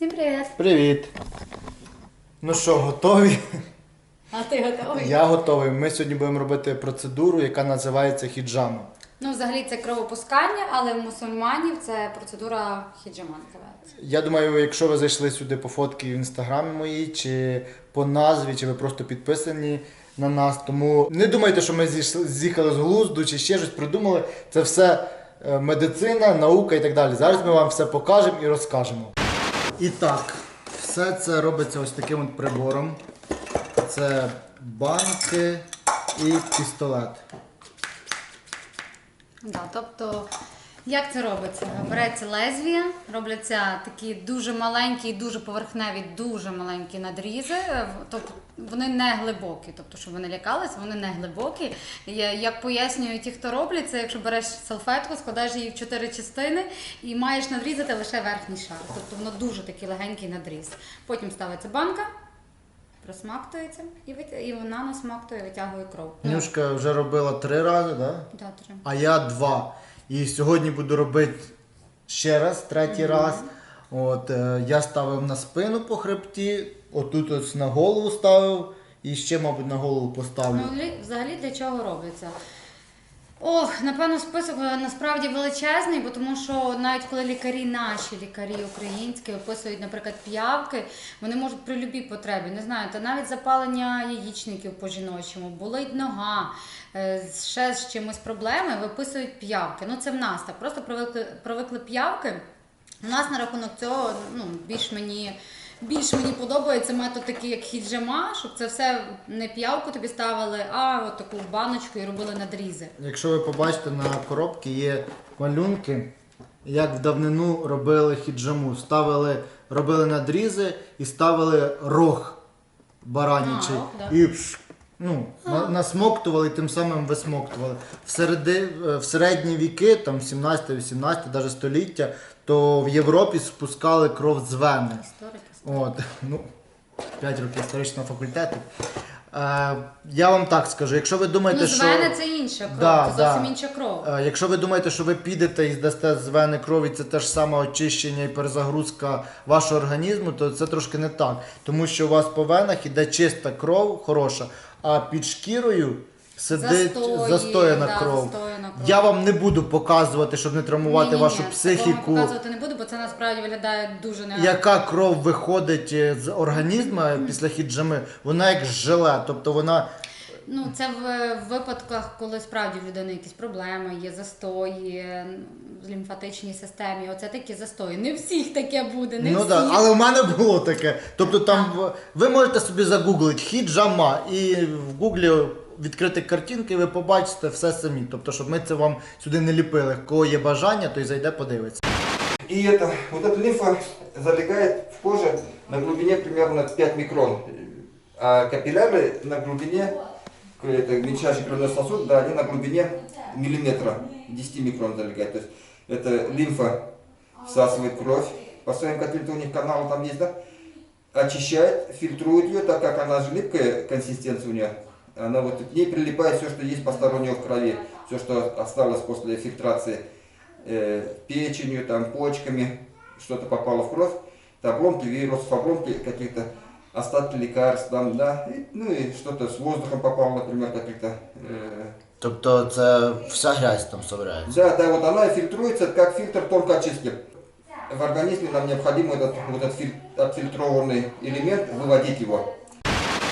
Всім привіт! Привіт. Ну що, готові? А ти готовий? Я готовий. Ми сьогодні будемо робити процедуру, яка називається хіджама. Ну, взагалі це кровопускання, але в мусульманів це процедура хіджама називається. Я думаю, якщо ви зайшли сюди по фотки в інстаграмі моїй, чи по назві, чи ви просто підписані на нас, тому не думайте, що ми зійшли- з'їхали з глузду чи ще щось придумали. Це все е, медицина, наука і так далі. Зараз ми вам все покажемо і розкажемо. І так, все це робиться ось таким от прибором. Це банки і пістолет. Да, тобто, як це робиться? Береться лезвія, робляться такі дуже маленькі, і дуже поверхневі, дуже маленькі надрізи. Тобто вони не глибокі, тобто, щоб ви не лякалися, вони не глибокі. Як пояснюють ті, хто роблять, це якщо береш салфетку, складаєш її в чотири частини і маєш надрізати лише верхній шар. Тобто воно дуже такий легенький надріз. Потім ставиться банка. Просмактується і, вит... і вона насмактує, витягує кров. Нюшка вже робила три рази, да? Да, три. а я два. І сьогодні буду робити ще раз, третій раз. От, е, я ставив на спину по хребті, отут ось на голову ставив і ще, мабуть, на голову поставлю. Ну, взагалі- взагалі для чого робиться? Ох, напевно, список е, насправді величезний, бо тому що навіть коли лікарі, наші лікарі українські, виписують, наприклад, п'явки, вони можуть при любій потребі, не знаю, та навіть запалення яєчників по жіночому, болить нога, е, ще з чимось проблеми, виписують п'явки. Ну це в нас так. Просто привикли, привикли п'явки. У нас на рахунок цього ну, більш мені. Більш мені подобається метод такий, як хіджама, щоб це все не п'явку тобі ставили, а от таку баночку і робили надрізи. Якщо ви побачите на коробці є малюнки, як в давнину робили хіджаму. Ставили, робили надрізи і ставили рог баранячий. А, рог, да. І пш, ну, на- насмоктували і тим самим висмоктували. В, середи, е, в середні віки, там 17-18, навіть століття, то в Європі спускали кров з вени. Історики. От, ну, 5 років історичного факультету. Е, я вам так скажу, якщо ви думаєте, Ну, з що. мене це інша кров, Да, це зовсім да. інша кров. Е, Якщо ви думаєте, що ви підете і здасте з вени крові, це те ж саме очищення і перезагрузка вашого організму, то це трошки не так. Тому що у вас по венах іде чиста кров, хороша, а під шкірою сидить Застої, застояна да, кров. застояна кров. Я вам не буду показувати, щоб не травмувати Ні-ні-ні, вашу такого психіку. показувати не буду, бо це насправді виглядає дуже не Яка кров виходить е, з організму після хіджами, вона як желе, тобто вона Ну, це в, в випадках, коли справді в людини якісь проблеми, є застої в лімфатичній системі. Оце такі застої. Не всіх таке буде, не ну всіх. да, але в мене було таке. Тобто там в- ви можете собі загуглити хіджама і в гуглі відкрити картинки, ви побачите все самі. Тобто, щоб ми це вам сюди не ліпили. Кого є бажання, той зайде подивиться. И это, вот эта лимфа залегает в коже на глубине примерно 5 микрон, а капилляры на глубине, это мельчайший кровяной сосуд, да, они на глубине миллиметра, 10 микрон залегает. То есть это лимфа всасывает кровь по своим каким-то у них каналам там есть, да, очищает, фильтрует ее, так как она же липкая консистенция у нее, она вот к ней прилипает все, что есть постороннего в крови, все, что осталось после фильтрации э, печенью, там, почками, что-то попало в кровь, это обломки вирусов, обломки каких-то остатки лекарств, там, да, и, ну и что-то с воздухом попало, например, каких-то. э, Тобто це вся грязь там собирається. да, да, вот она и фильтруется как фильтр тонкой очистки. В организме нам необходимо этот, вот этот филь- отфильтрованный элемент выводить его.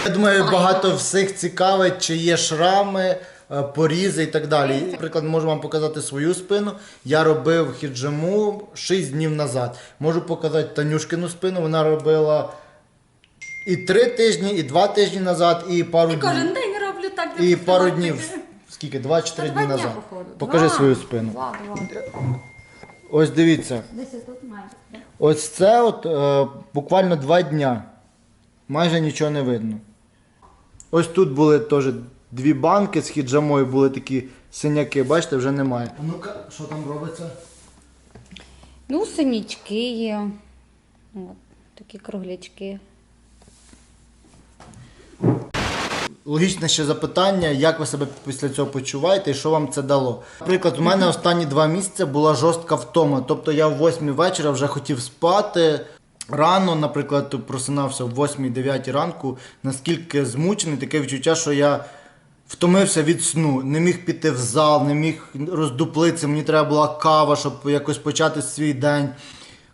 Я думаю, багато всіх цікавить, чи є шрами, е, Порізи і так далі. Наприклад, можу вам показати свою спину. Я робив хіджаму 6 днів назад. Можу показати Танюшкину спину. Вона робила і 3 тижні, і 2 тижні назад, і пару І кожен день роблю так. І пару днів. Скільки? 2-4 дні назад. Покажи свою спину. Два, два. Ось дивіться. Ось це от е, буквально два дня. Майже нічого не видно. Ось тут були теж дві банки з хіджамою, були такі синяки, бачите, вже немає. А ну-ка, що там робиться? Ну, синячки є. От, такі круглячки. Логічне ще запитання, як ви себе після цього почуваєте і що вам це дало. Наприклад, у мене останні два місяці була жорстка втома. Тобто я в 8 вечора вже хотів спати. рано, наприклад, просинався в 8-9 ранку, наскільки змучений, таке відчуття, що я втомився від сну, не міг піти в зал, не міг роздуплитися, мені треба була кава, щоб якось почати свій день.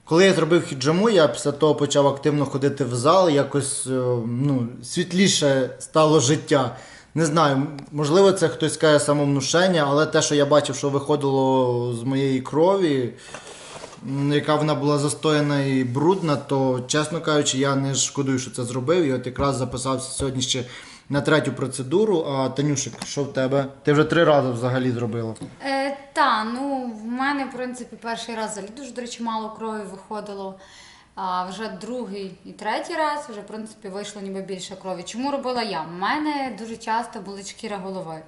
Коли я зробив хіджаму, я після того почав активно ходити в зал, якось е, ну, світліше стало життя. Не знаю, можливо, це хтось каже самовнушення, але те, що я бачив, що виходило з моєї крові, яка вона була застояна і брудна, то, чесно кажучи, я не шкодую, що це зробив. І от якраз записався сьогодні ще на третю процедуру. А Танюшик, що в тебе? Ти вже три рази взагалі зробила. Е, та, ну в мене, в принципі, перший раз взагалі дуже, до речі, мало крові виходило. А вже другий і третій раз вже, в принципі, вийшло ніби більше крові. Чому робила я? У мене дуже часто були шкіра голови.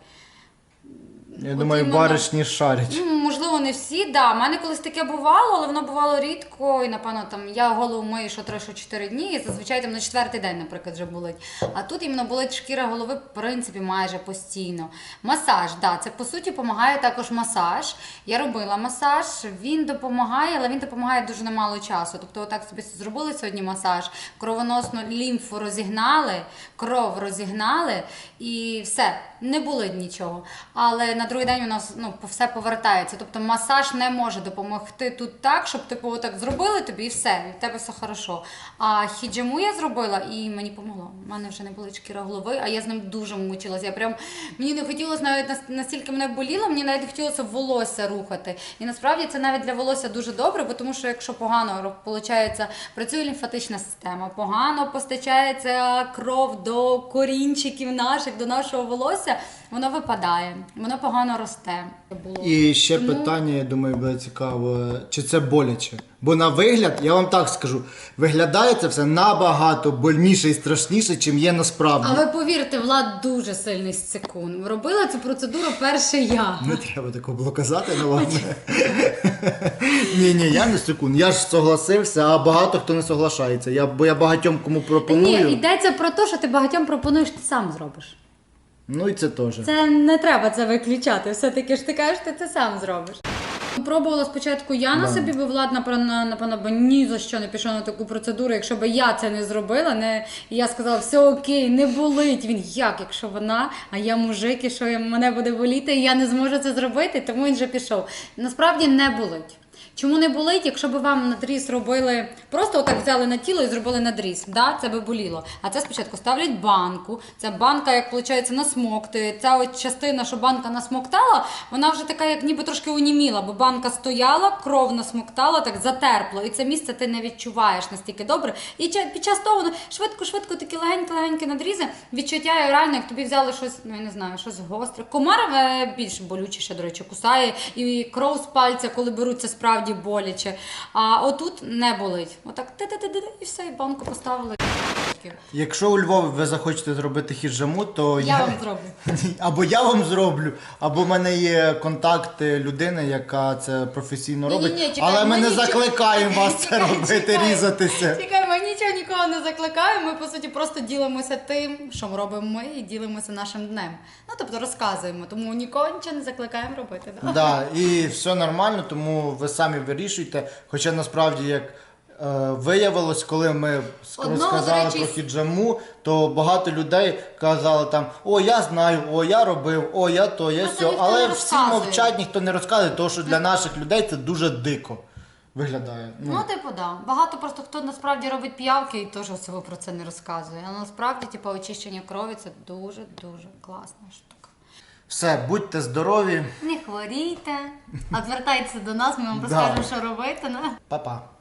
Я От думаю, іменно- баришні шарять. Можливо, не всі, да. У мене колись таке бувало, але воно бувало рідко. І напевно там я голову мию що 3-4 дні, і зазвичай там на четвертий день, наприклад, вже болить. А тут іменно болить шкіра голови, в принципі, майже постійно. Масаж, да, це по суті допомагає також масаж. Я робила масаж, він допомагає, але він допомагає дуже немало часу. Тобто, отак собі зробили сьогодні масаж, кровоносну лімфу розігнали, кров розігнали і все, не болить нічого. Але на другий день у нас ну, все повертається. Тобто масаж не може допомогти тут так, щоб типу отак зробили тобі і все, і в тебе все хорошо. А хіджаму я зробила і мені помогло. У мене вже не болить шкіра голови, а я з ним дуже мучилася. Я прям мені не хотілося навіть настільки мене боліло, мені навіть не хотілося волосся рухати. І насправді це навіть для волосся дуже добре, бо тому що якщо погано виходить, працює лімфатична система, погано постачається кров до корінчиків наших, до нашого волосся, воно випадає, воно погано росте. Було. І ще Тому- питання, я думаю, буде цікаво, чи це боляче? Бо на вигляд, я вам так скажу, виглядає це все набагато больніше і страшніше, чим є насправді. Але повірте, Влад дуже сильний сцикун. Робила цю процедуру перше я. Не треба такого було казати на вам. Ні, ні, я не секунд. Я ж согласився, а багато хто не соглашається. Я, бо я багатьом кому пропоную. Ні, йдеться про те, що ти багатьом пропонуєш, ти сам зробиш. Ну і це теж. Це не треба це виключати. Все-таки ж ти кажеш, ти це сам зробиш. Пробувала спочатку я на Да. собі, бо Влад, напевно, би ні за що не пішов на таку процедуру. Якщо б я це не зробила, не я сказала, все окей, не болить. Він як, якщо вона, а я мужик, і що мене буде боліти, і я не зможу це зробити, тому він вже пішов. Насправді не болить. Чому не болить, якщо б вам надріз робили, просто отак взяли на тіло і зробили надріз, да? це би боліло. А це спочатку ставлять банку. Ця банка, як виходить, насмоктує. Ця от частина, що банка насмоктала, вона вже така, як ніби трошки уніміла, бо банка стояла, кров насмоктала, так затерпло. І це місце ти не відчуваєш настільки добре. І під час того швидко-швидко такі легенькі-легенькі надрізи, відчуття реально, як тобі взяли щось, ну я не знаю, щось гостре. Комар е, більш болючіше, до речі, кусає, і кров з пальця, коли беруться, справді боляче. А отут не болить. Отак ти-ти-ти-ти, і все, і банку поставили. Якщо у Львові ви захочете зробити хіджаму, то Я вам зроблю. або я вам зроблю, або в мене є контакти людини, яка це професійно робить. Ні-ні-ні, чекай, Але ми не нічого- закликаємо вас це Чекай, робити, чекай. різатися. Чекай, нічого нікого не закликаємо. Ми по суті просто ділимося тим, що ми робимо ми, і ділимося нашим днем. Ну тобто розказуємо, тому нікого нічого не закликаємо робити. Да? Да, і все нормально, тому ви самі вирішуйте. Хоча насправді, як е, виявилось, коли ми розказали про хіджаму, то багато людей казали там: о, я знаю, о, я робив, о, я то, я сьо. Але всі мовчать, ніхто не розказує, тому що для наших людей це дуже дико виглядає. Ну, типу, да. Багато просто хто насправді робить п'явки і теж особо про це не розказує. Але насправді, типу, очищення крові це дуже дуже класна штука. Все, будьте здорові, Не хворійте, а звертайтеся до нас, ми вам розкажемо, що робити. Па-па.